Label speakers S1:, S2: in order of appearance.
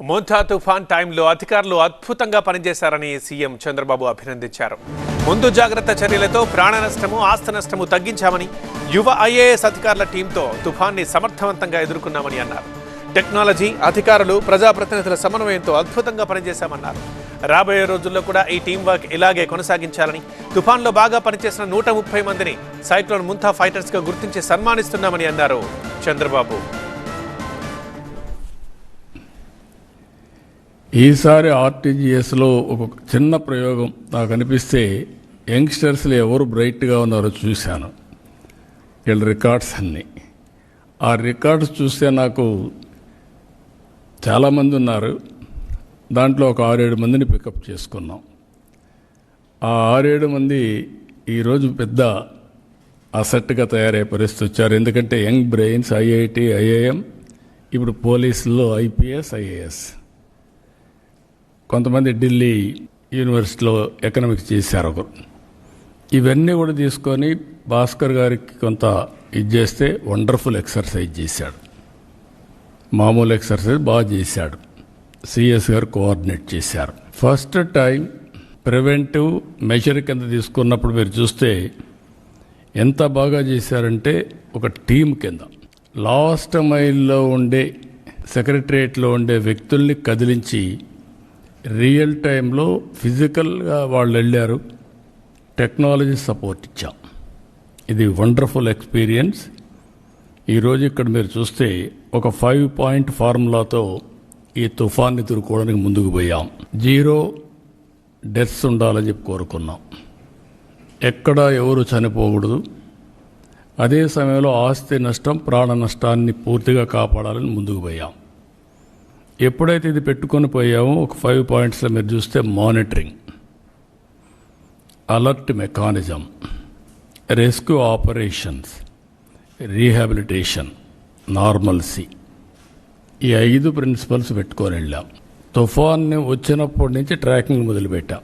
S1: మోంతా తుఫాన్ టైంలో అధికారులు అద్భుతంగా పనిచేశారని సీఎం చంద్రబాబు అభినందించారు. ముందు జాగ్రత్త చర్యలతో ప్రాణ నష్టము ఆస్తి నష్టము తగ్గించామని యువ ఐఏఎస్ అధికారుల టీంతో తుఫాన్ని సమర్థవంతంగా ఎదుర్కొన్నామని అన్నారు. టెక్నాలజీ అధికారులు ప్రజాప్రతినిధుల సమన్వయంతో అద్భుతంగా పనిచేశామన్నారు. రాబోయే రోజుల్లో కూడా ఈ టీం వర్క్ ఇలాగే కొనసాగించాలని తుఫాన్లో బాగా పనిచేసిన నూట ముప్పై మందిని సైక్లోన్ ముంతా ఫైటర్స్గా గుర్తించి సన్మానిస్తున్నామని అన్నారు చంద్రబాబు.
S2: ఈసారి ఆర్టీజీఎస్లో ఒక చిన్న ప్రయోగం నాకు అనిపిస్తే యంగ్స్టర్స్లో ఎవరు బ్రైట్గా ఉన్నారో చూశాను. వీళ్ళ రికార్డ్స్ అన్నీ. ఆ రికార్డ్స్ చూస్తే నాకు చాలామంది ఉన్నారు. దాంట్లో ఒక ఆరేడు మందిని పికప్ చేసుకున్నాం. ఆ ఆరేడు మంది ఈరోజు పెద్ద అసెట్గా తయారయ్యే పరిస్థితి వచ్చారు. ఎందుకంటే యంగ్ బ్రెయిన్స్ ఐఐటి ఐఐఎం ఇప్పుడు పోలీసుల్లో ఐపీఎస్ ఐఏఎస్. కొంతమంది ఢిల్లీ యూనివర్సిటీలో ఎకనామిక్స్ చేశారు ఒకరు. ఇవన్నీ కూడా తీసుకొని భాస్కర్ గారికి కొంత ఇది చేస్తే వండర్ఫుల్ ఎక్సర్సైజ్ చేశాడు. మామూలు ఎక్సర్సైజ్ బాగా చేశాడు. సిఎస్ గారు కోఆర్డినేట్ చేశారు. ఫస్ట్ టైం ప్రివెంటివ్ మెజర్ కింద తీసుకున్నప్పుడు మీరు చూస్తే ఎంత బాగా చేశారంటే ఒక టీం కింద. లాస్ట్ మైల్లో ఉండే సెక్రటరియట్లో ఉండే వ్యక్తుల్ని కదిలించి రియల్ టైంలో ఫిజికల్గా వాళ్ళు వెళ్ళారు. టెక్నాలజీ సపోర్ట్ ఇచ్చాం. ఇది వండర్ఫుల్ ఎక్స్పీరియన్స్. ఈరోజు ఇక్కడ మీరు చూస్తే ఒక ఫైవ్ పాయింట్ ఫార్ములాతో ఈ తుఫాన్ని ఎదుర్కోవడానికి ముందుకు పోయాం. జీరో డెత్స్ ఉండాలని చెప్పి కోరుకున్నాం. ఎక్కడ ఎవరు చనిపోకూడదు. అదే సమయంలో ఆస్తి నష్టం ప్రాణ నష్టాన్ని పూర్తిగా కాపాడాలని ముందుకు పోయాం. ఎప్పుడైతే ఇది పెట్టుకొని పోయామో ఒక ఫైవ్ పాయింట్స్లో మీరు చూస్తే monitoring alert mechanism rescue operations rehabilitation normalcy ఈ ఐదు ప్రిన్సిపల్స్ పెట్టుకొని వెళ్ళాం. తుఫాన్ని వచ్చినప్పటి నుంచి ట్రాకింగ్ మొదలుపెట్టాం.